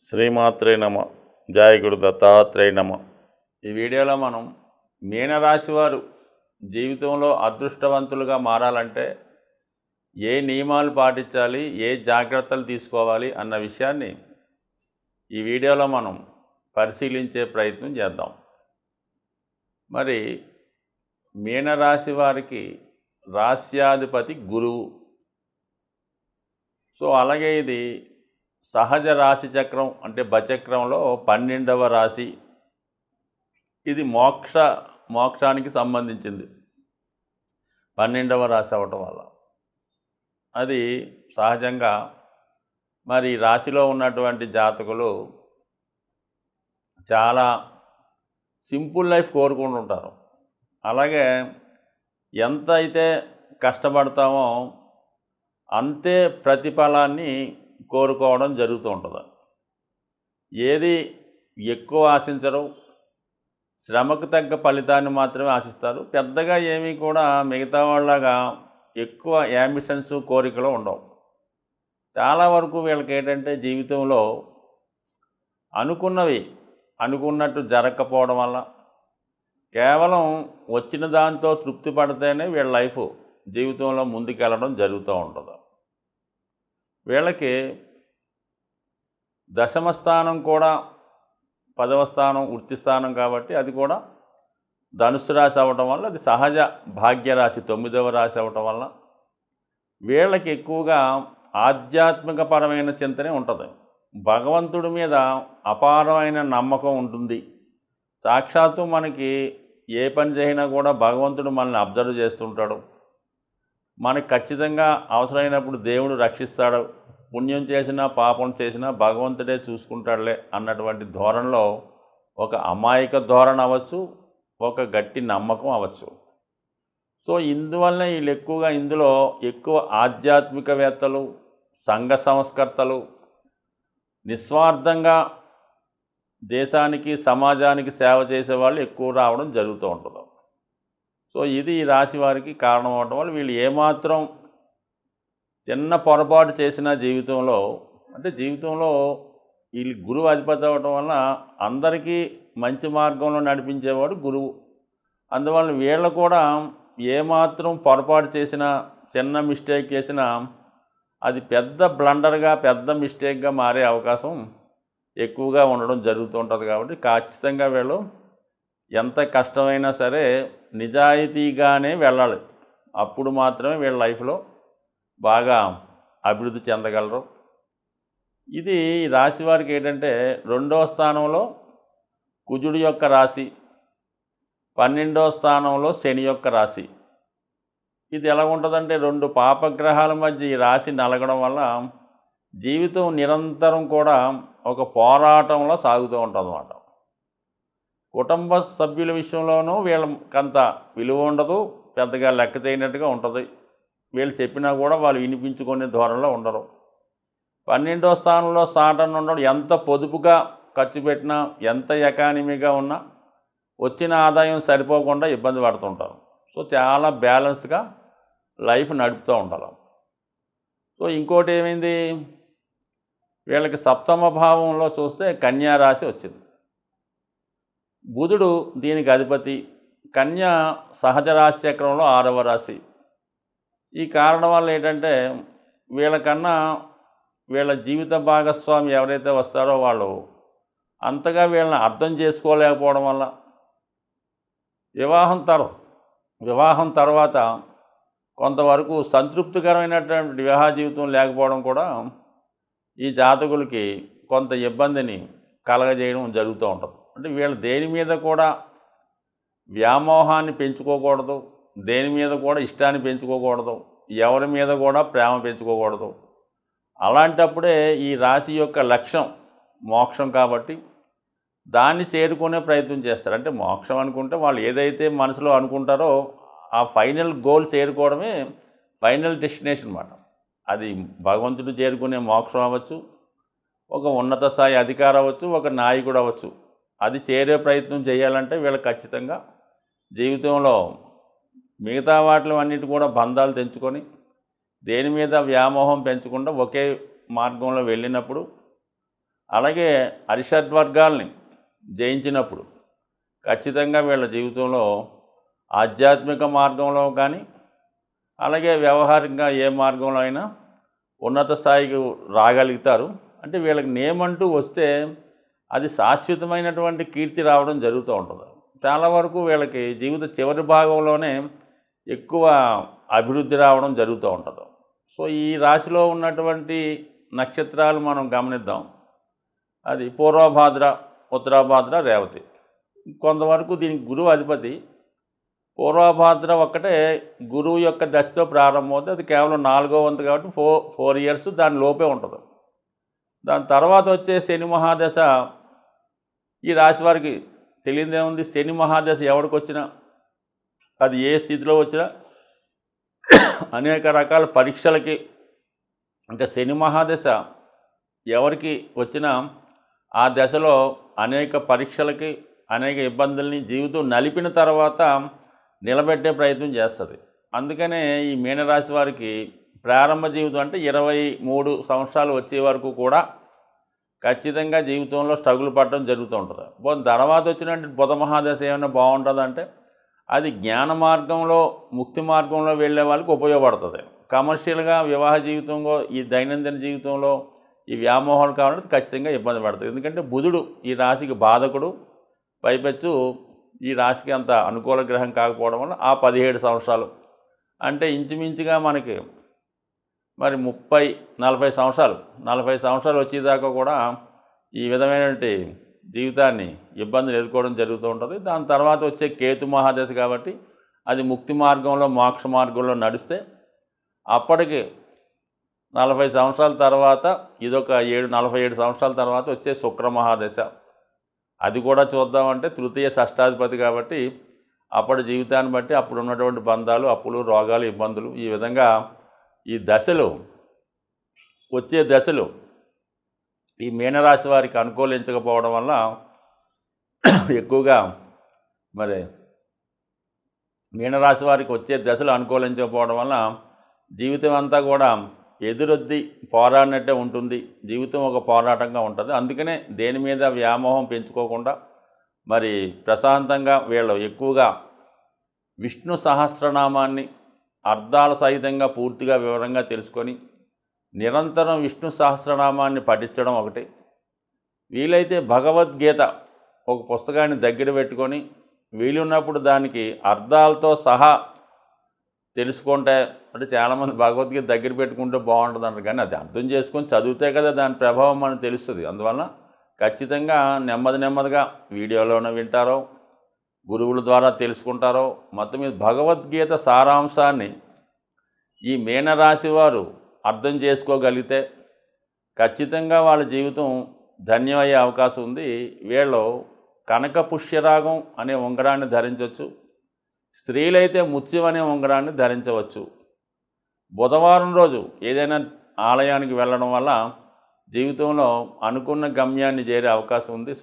శ్రీమాత్రే నమ. జాయకుడు దత్తాత్రేయ నమ. ఈ వీడియోలో మనం మీనరాశి వారు జీవితంలో అదృష్టవంతులుగా మారాలంటే ఏ నియమాలు పాటించాలి ఏ జాగ్రత్తలు తీసుకోవాలి అన్న విషయాన్ని ఈ వీడియోలో మనం పరిశీలించే ప్రయత్నం చేద్దాం. మరి మీనరాశి వారికి రాస్యాధిపతి గురువు. సో అలాగే ఇది సహజ రాశి చక్రం అంటే బచక్రంలో పన్నెండవ రాశి. ఇది మోక్ష మోక్షానికి సంబంధించింది. పన్నెండవ రాశి అవటం వల్ల. అది సహజంగా మరి రాశిలో ఉన్నటువంటి జాతకులు చాలా సింపుల్ లైఫ్ కోరుకుంటుంటారు. అలాగే ఎంత అయితే కష్టపడతామో అంతే ప్రతిఫలాన్ని కోరుకోవడం జరుగుతూ ఉంటుంది. ఏది ఎక్కువ ఆశించరు శ్రమకు తగ్గ ఫలితాన్ని మాత్రమే ఆశిస్తారు. పెద్దగా ఏమీ కూడా మిగతా వాళ్ళగా ఎక్కువ యాంబిషన్స్ కోరికలు ఉండవు. చాలా వరకు వీళ్ళకి ఏంటంటే జీవితంలో అనుకున్నవి అనుకున్నట్టు జరగకపోవడం వల్ల కేవలం వచ్చిన దాంతో తృప్తి పడితేనే వీళ్ళ లైఫ్ జీవితంలో ముందుకెళ్ళడం జరుగుతూ ఉంటుంది. వీళ్ళకి దశమ స్థానం కూడా పదవ స్థానం వృత్తి స్థానం కాబట్టి అది కూడా ధనుసు రాశి అవ్వటం వల్ల అది సహజ భాగ్యరాశి తొమ్మిదవ రాశి అవ్వటం వల్ల వీళ్ళకి ఎక్కువగా ఆధ్యాత్మికపరమైన చింతనే ఉంటుంది. భగవంతుడి మీద అపారమైన నమ్మకం ఉంటుంది. సాక్షాత్తు మనకి ఏ పని చేసినా కూడా భగవంతుడు మనల్ని అబ్జర్వ్ చేస్తుంటాడు. మనకు ఖచ్చితంగా అవసరమైనప్పుడు దేవుడు రక్షిస్తాడు. పుణ్యం చేసినా పాపం చేసినా భగవంతుడే చూసుకుంటాడులే అన్నటువంటి ధోరణిలో ఒక అమాయక ధోరణ అవ్వచ్చు ఒక గట్టి నమ్మకం అవ్వచ్చు. సో ఇందువల్లనే వీళ్ళు ఎక్కువగా ఇందులో ఎక్కువ ఆధ్యాత్మికవేత్తలు సంఘ సంస్కర్తలు నిస్వార్థంగా దేశానికి సమాజానికి సేవ చేసే వాళ్ళు ఎక్కువ రావడం జరుగుతూ ఉంటుంది. సో ఇది ఈ రాశి వారికి కారణం అవడం వల్ల వీళ్ళు ఏమాత్రం చిన్న పొరపాటు చేసిన జీవితంలో అంటే జీవితంలో వీళ్ళు గురువు అధిపతి అవ్వటం వల్ల అందరికీ మంచి మార్గంలో నడిపించేవాడు గురువు. అందువల్ల వీళ్ళు కూడా ఏమాత్రం పొరపాటు చేసినా చిన్న మిస్టేక్ చేసినా అది పెద్ద బ్లండర్గా పెద్ద మిస్టేక్గా మారే అవకాశం ఎక్కువగా ఉండడం జరుగుతూ ఉంటుంది కాబట్టి ఖచ్చితంగా వీళ్ళు ఎంత కష్టమైనా సరే నిజాయితీగానే వెళ్ళాలి. అప్పుడు మాత్రమే వీళ్ళ లైఫ్లో బాగా అభివృద్ధి చెందగలరు. ఇది రాశి వారికి ఏంటంటే రెండవ స్థానంలో కుజుడి యొక్క రాశి పన్నెండవ స్థానంలో శని యొక్క రాశి. ఇది ఎలా ఉంటుందంటే రెండు పాపగ్రహాల మధ్య ఈ రాశి నలగడం వల్ల జీవితం నిరంతరం కూడా ఒక పోరాటంలో సాగుతూ ఉంటుంది అన్నమాట కుటుంబ సభ్యుల విషయంలోనూ వీళ్ళకంత విలువ ఉండదు పెద్దగా లెక్క చేయనట్టుగా ఉంటుంది. వీళ్ళు చెప్పినా కూడా వాళ్ళు వినిపించుకునే ధోరణిలో ఉండరు. పన్నెండో స్థానంలో సాటన్ ఉండడం ఎంత పొదుపుగా ఖర్చు పెట్టినా ఎంత ఎకానమీగా ఉన్నా వచ్చిన ఆదాయం సరిపోకుండా ఇబ్బంది పడుతుంటారు. సో చాలా బ్యాలెన్స్గా లైఫ్ నడుపుతూ ఉండాలి. సో ఇంకోటి ఏమైంది? వీళ్ళకి సప్తమ భావంలో చూస్తే కన్యారాశి వచ్చింది. బుధుడు దీనికి అధిపతి. కన్య సహజ రాశి చక్రంలో ఆరవ రాశి. ఈ కారణం వల్ల ఏంటంటే వీళ్ళకన్నా వీళ్ళ జీవిత భాగస్వామి ఎవరైతే వస్తారో వాళ్ళు అంతగా వీళ్ళని అర్థం చేసుకోలేకపోవడం వల్ల వివాహం తర్ వివాహం తర్వాత కొంతవరకు సంతృప్తికరమైనటువంటి వివాహ జీవితం లేకపోవడం కూడా ఈ జాతకులకి కొంత ఇబ్బందిని కలగజేయడం జరుగుతూ ఉంటుంది. అంటే వీళ్ళు దేని మీద కూడా వ్యామోహాన్ని పెంచుకోకూడదు దేని మీద కూడా ఇష్టాన్ని పెంచుకోకూడదు ఎవరి మీద కూడా ప్రేమ పెంచుకోకూడదు. అలాంటప్పుడే ఈ రాశి యొక్క లక్ష్యం మోక్షం కాబట్టి దాన్ని చేరుకునే ప్రయత్నం చేస్తారు. అంటే మోక్షం అనుకుంటే వాళ్ళు ఏదైతే మనసులో అనుకుంటారో ఆ ఫైనల్ గోల్ చేరుకోవడమే ఫైనల్ డెస్టినేషన్ అన్నమాట. అది భగవంతుడు చేరుకునే మోక్షం అవ్వచ్చు ఒక ఉన్నత స్థాయి అధికారం అవ్వచ్చు ఒక నాయకుడు అవ్వచ్చు. అది చేరే ప్రయత్నం చేయాలంటే వీళ్ళు ఖచ్చితంగా జీవితంలో మిగతా వాటిలో అన్నిటి కూడా బంధాలు తెంచుకొని దేని మీద వ్యామోహం పెంచకుండా ఒకే మార్గంలో వెళ్ళినప్పుడు అలాగే అరిషడ్వర్గాల్ని జయించినప్పుడు ఖచ్చితంగా వీళ్ళ జీవితంలో ఆధ్యాత్మిక మార్గంలో కానీ అలాగే వ్యవహారికంగా ఏ మార్గంలో అయినా ఉన్నత స్థాయికి రాగలుగుతారు. అంటే వీళ్ళకి నేమంటూ వస్తే అది శాశ్వతమైనటువంటి కీర్తి రావడం జరుగుతూ ఉంటుంది. చాలా వరకు వీళ్ళకి జీవిత చివరి భాగంలోనే ఎక్కువ అభివృద్ధి రావడం జరుగుతూ ఉంటుంది. సో ఈ రాశిలో ఉన్నటువంటి నక్షత్రాలు మనం గమనిద్దాం. అది పూర్వభాద్ర ఉత్తరాభాద్ర రేవతి. కొంతవరకు దీనికి గురువు అధిపతి. పూర్వభాద్ర ఒక్కటే గురువు యొక్క దశతో ప్రారంభమవుతుంది అది కేవలం నాలుగో వంతు కాబట్టి ఫోర్ ఫోర్ ఇయర్స్ దాని లోపే ఉంటుంది. దాని తర్వాత వచ్చే శని మహాదశ ఈ రాశి వారికి తెలియదేముంది శని మహాదశ ఎవరికి వచ్చినా అది ఏ స్థితిలో వచ్చినా అనేక రకాల పరీక్షలకి అంటే శని మహాదశ ఎవరికి వచ్చినా ఆ దశలో అనేక పరీక్షలకి అనేక ఇబ్బందుల్ని జీవితం నలిపిన తర్వాత నిలబెట్టే ప్రయత్నం చేస్తుంది. అందుకనే ఈ మీనరాశి వారికి ప్రారంభ జీవితం అంటే ఇరవై మూడు సంవత్సరాలు వచ్చే వరకు కూడా ఖచ్చితంగా జీవితంలో స్ట్రగుల్ పడడం జరుగుతూ ఉంటుంది. పోనీ తర్వాత వచ్చినట్టు బుధ మహాదశ ఏమైనా బాగుంటుందంటే అది జ్ఞాన మార్గంలో ముక్తి మార్గంలో వెళ్ళే వాళ్ళకి ఉపయోగపడుతుంది. కమర్షియల్గా వివాహ జీవితంలో ఈ దైనందిన జీవితంలో ఈ వ్యామోహాలు కావాలంటే ఖచ్చితంగా ఇబ్బంది పడుతుంది ఎందుకంటే బుధుడు ఈ రాశికి బాధకుడు. పైపెచ్చు ఈ రాశికి అంత అనుకూల గ్రహం కాకపోవడం వల్ల ఆ పదిహేడు సంవత్సరాలు అంటే ఇంచుమించుగా మనకి మరి ముప్పై నలభై సంవత్సరాలు నలభై సంవత్సరాలు వచ్చేదాకా కూడా ఈ విధమైనటువంటి జీవితాన్ని ఇబ్బందులు ఎదుర్కోవడం జరుగుతూ ఉంటుంది. దాని తర్వాత వచ్చే కేతు మహాదశ కాబట్టి అది ముక్తి మార్గంలో మోక్ష మార్గంలో నడిస్తే అప్పటికి నలభై సంవత్సరాల తర్వాత ఇదొక ఏడు నలభై ఏడు సంవత్సరాల తర్వాత వచ్చే శుక్ర మహాదశ. అది కూడా చూద్దామంటే తృతీయ షష్టాధిపతి కాబట్టి అప్పటి జీవితాన్ని బట్టి అప్పుడు ఉన్నటువంటి బంధాలు అప్పులు రోగాలు ఇబ్బందులు ఈ విధంగా ఈ దశలు వచ్చే దశలు ఈ మీనరాశి వారికి అనుకూలించకపోవడం వల్ల ఎక్కువగా మరి మీనరాశి వారికి వచ్చే దశలు అనుకూలించకపోవడం వల్ల జీవితం అంతా కూడా ఎదురొద్ది పోరాడినట్టే ఉంటుంది. జీవితం ఒక పోరాటంగా ఉంటుంది. అందుకనే దేని మీద వ్యామోహం పెంచుకోకుండా మరి ప్రశాంతంగా వీళ్ళు ఎక్కువగా విష్ణు సహస్రనామాన్ని అర్థాల సహితంగా పూర్తిగా వివరంగా తెలుసుకొని నిరంతరం విష్ణు సహస్రనామాన్ని పఠించడం ఒకటి. వీలైతే భగవద్గీత ఒక పుస్తకాన్ని దగ్గర పెట్టుకొని వీలున్నప్పుడు దానికి అర్థాలతో సహా తెలుసుకుంటే అంటే చాలామంది భగవద్గీత దగ్గర పెట్టుకుంటే బాగుంటుంది అంటారు కానీ అది అర్థం చేసుకొని చదివితే కదా దాని ప్రభావం మనకు తెలుస్తుంది. అందువలన ఖచ్చితంగా నెమ్మది నెమ్మదిగా వీడియోలోనే వింటారో గురువుల ద్వారా తెలుసుకుంటారో మొత్తం మీద భగవద్గీత సారాంశాన్ని ఈ మీనరాశి వారు అర్థం చేసుకోగలిగితే ఖచ్చితంగా వాళ్ళ జీవితం ధన్యమయ్యే అవకాశం ఉంది. వీళ్ళు కనక పుష్యరాగం అనే ఉంగరాన్ని ధరించవచ్చు. స్త్రీలైతే ముత్యం అనే ఉంగరాన్ని ధరించవచ్చు. బుధవారం రోజు ఏదైనా ఆలయానికి వెళ్ళడం వల్ల జీవితంలో అనుకున్న గమ్యాన్ని చేరే అవకాశం ఉంది.